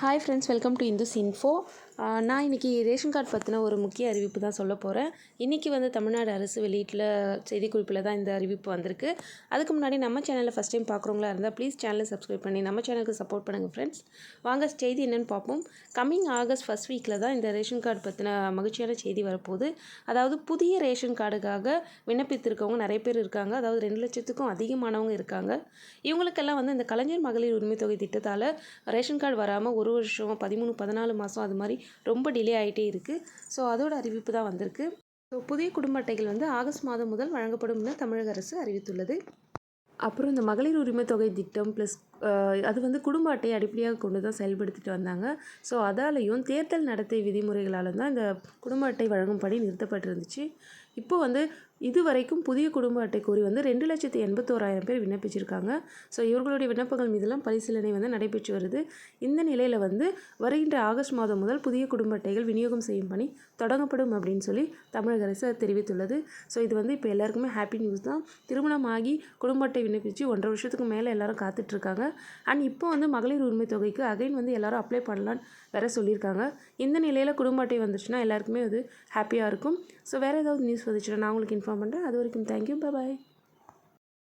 hi friends welcome to Indus info நான் இன்றைக்கி ration card பற்றின ஒரு முக்கிய அறிவிப்பு தான் சொல்ல போகிறேன் இன்றைக்கி வந்து தமிழ்நாடு அரசு வெளியீட்டில் செய்திக்குறிப்பில் தான் இந்த அறிவிப்பு வந்திருக்கு. அதுக்கு முன்னாடி நம்ம சேனலில் ஃபஸ்ட் டைம் பார்க்குறவங்களா இருந்தால் ப்ளீஸ் சேனலை சப்ஸ்கிரைப் பண்ணி நம்ம சேனலுக்கு சப்போர்ட் பண்ணுங்கள் ஃப்ரெண்ட்ஸ் வாங்க செய்தி என்னென்னு பார்ப்போம். கம்மிங் ஆகஸ்ட் ஃபஸ்ட் வீக்கில் தான் இந்த ரேஷன் கார்டு பற்றின மகிழ்ச்சியான செய்தி வரப்போகுது. அதாவது புதிய ரேஷன் கார்டுக்காக விண்ணப்பித்திருக்கவங்க நிறைய பேர் இருக்காங்க. அதாவது ரெண்டு லட்சத்துக்கும் அதிகமானவங்க இருக்காங்க. இவங்களுக்கெல்லாம் வந்து இந்த கலைஞர் மகளிர் உரிமை தொகை திட்டத்தால் ரேஷன் கார்டு வராமல் ஒரு வருஷம் பதிமூணு பதினாலு மாதம் அது மாதிரி ரொம்ப டிலே ஆகிட்டே இருக்குது ஸோ அதோட அறிவிப்பு தான் வந்திருக்கு. ஸோ புதிய குடும்ப அட்டைகள் வந்து ஆகஸ்ட் மாதம் முதல் வழங்கப்படும் என தமிழக அரசு அறிவித்துள்ளது. அப்புறம் இந்த மகளிர் உரிமை தொகை திட்டம் ப்ளஸ் அது வந்து குடும்ப அட்டையை அடிப்படையாக கொண்டு தான் செயல்படுத்திட்டு வந்தாங்க. ஸோ அதாலையும் தேர்தல் நடத்தை விதிமுறைகளால் தான் இந்த குடும்ப அட்டை வழங்கும் பணி நிறுத்தப்பட்டிருந்துச்சு. இப்போ வந்து இது வரைக்கும் புதிய குடும்ப அட்டை கோரி வந்து ரெண்டு லட்சத்தி எண்பத்தோராயிரம் பேர் விண்ணப்பிச்சிருக்காங்க. ஸோ இவர்களுடைய விண்ணப்பங்கள் மீதெல்லாம் பரிசீலனை வந்து நடைபெற்று வருது. இந்த நிலையில் வந்து வருகின்ற ஆகஸ்ட் மாதம் முதல் புதிய குடும்ப அட்டைகள் விநியோகம் செய்யும் பணி தொடங்கப்படும் அப்படின்னு சொல்லி தமிழக அரசு தெரிவித்துள்ளது. ஸோ இது வந்து இப்போ எல்லாருக்குமே ஹாப்பி நியூஸ் தான். திருமணமாகி குடும்ப அட்டை விண்ணப்பித்து ஒன்றரை வருஷத்துக்கு மேலே எல்லாரும் காத்துட்ருக்காங்க அண்ட் இப்போ வந்து மகளிர் உரிமை தொகைக்கு அகைன் வந்து எல்லாரும் அப்ளை பண்ணலான்னு வேற சொல்லியிருக்காங்க. இந்த நிலையில் குடும்ப அட்டை வந்துச்சுன்னா எல்லாருக்குமே அது ஹாப்பியாக இருக்கும். ஸோ வேறு ஏதாவது நியூஸ் வந்துச்சுன்னா நான் உங்களுக்கு இன்ஃபார்ம் பண்ணுறேன் அது வரைக்கும் தேங்க்யூ பாய்